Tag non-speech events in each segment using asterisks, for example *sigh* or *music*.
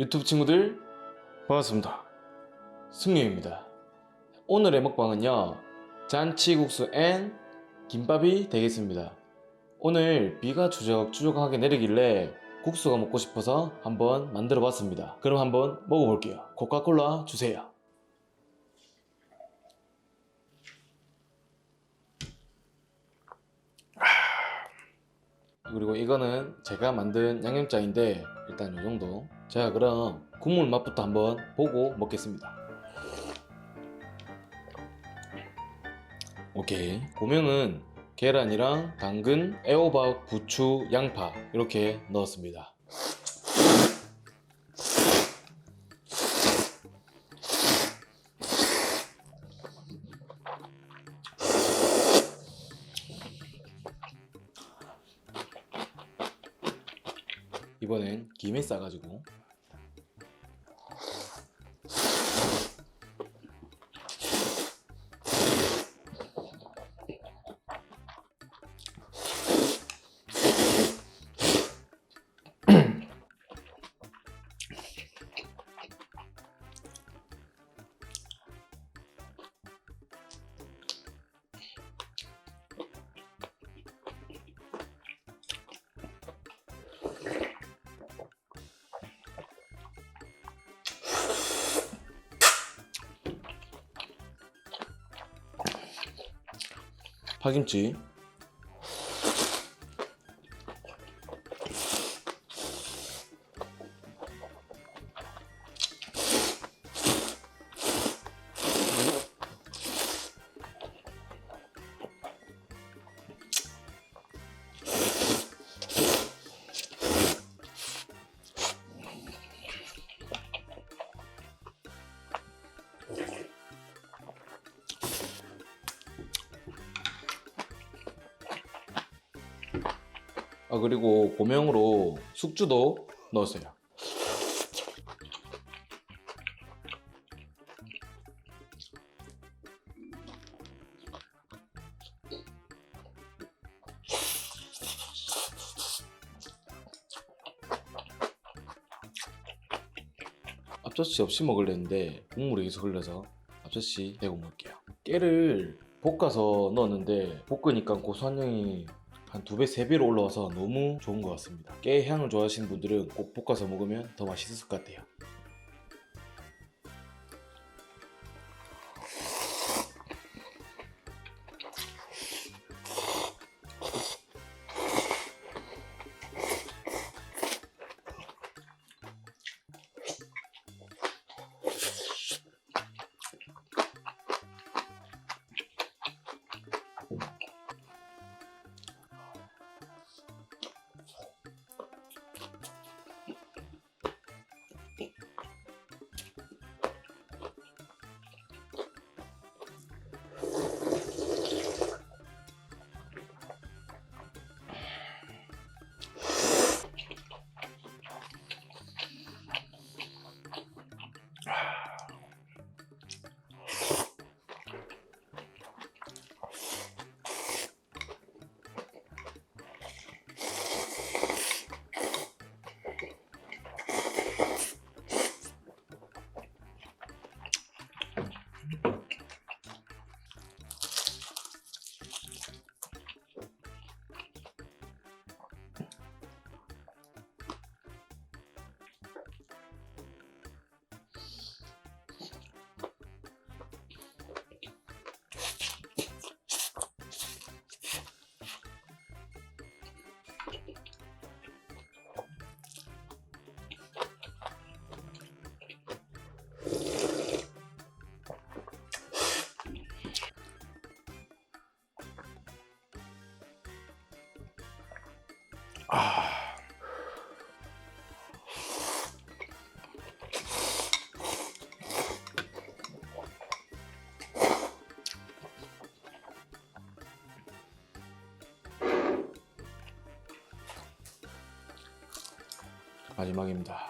유튜브 친구들 반갑습니다. 승유입니다. 오늘의 먹방은요 잔치국수 앤 김밥이 되겠습니다. 오늘 비가 추적추적하게 내리길래 국수가 먹고 싶어서 한번 만들어 봤습니다. 그럼 한번 먹어볼게요. 코카콜라 주세요. 그리고 이거는 제가 만든 양념장인데 일단 이 정도. 자 그럼 국물 맛부터 한번 보고 먹겠습니다. 오케이. 고명은 계란이랑 당근, 애호박, 부추, 양파 이렇게 넣었습니다 이번엔 김에 싸가지고 파김치 아 그리고 고명으로 숙주도 넣었어요. 앞접시 없이 먹으려는데 국물이 계속 흘러서 앞접시 대고 먹을게요. 깨를 볶아서 넣었는데 볶으니까 고소한 향이 한 두 배, 세 배로 올라와서 너무 좋은 것 같습니다. 깨 향을 좋아하시는 분들은 꼭 볶아서 먹으면 더 맛있을 것 같아요. 마지막입니다.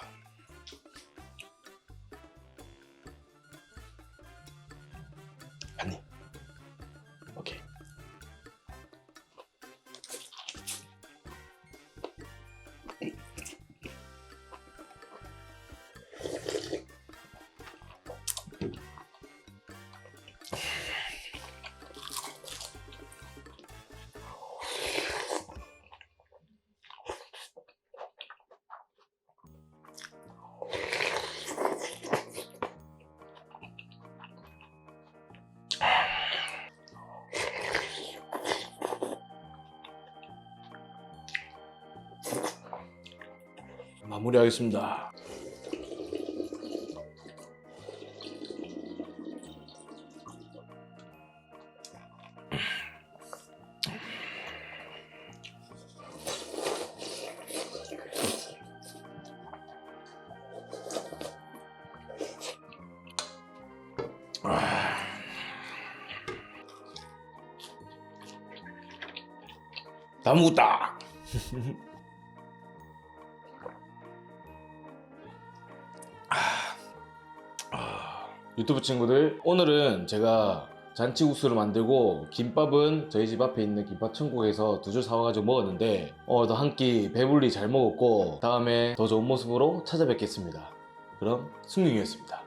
마무리하겠습니다. 다 먹었다. *laughs* 유튜브 친구들 오늘은 제가 잔치국수를 만들고 김밥은 저희 집 앞에 있는 김밥 천국에서 두 줄 사와가지고 먹었는데 오늘도 한끼 배불리 잘 먹었고 다음에 더 좋은 모습으로 찾아뵙겠습니다. 그럼 승용이었습니다.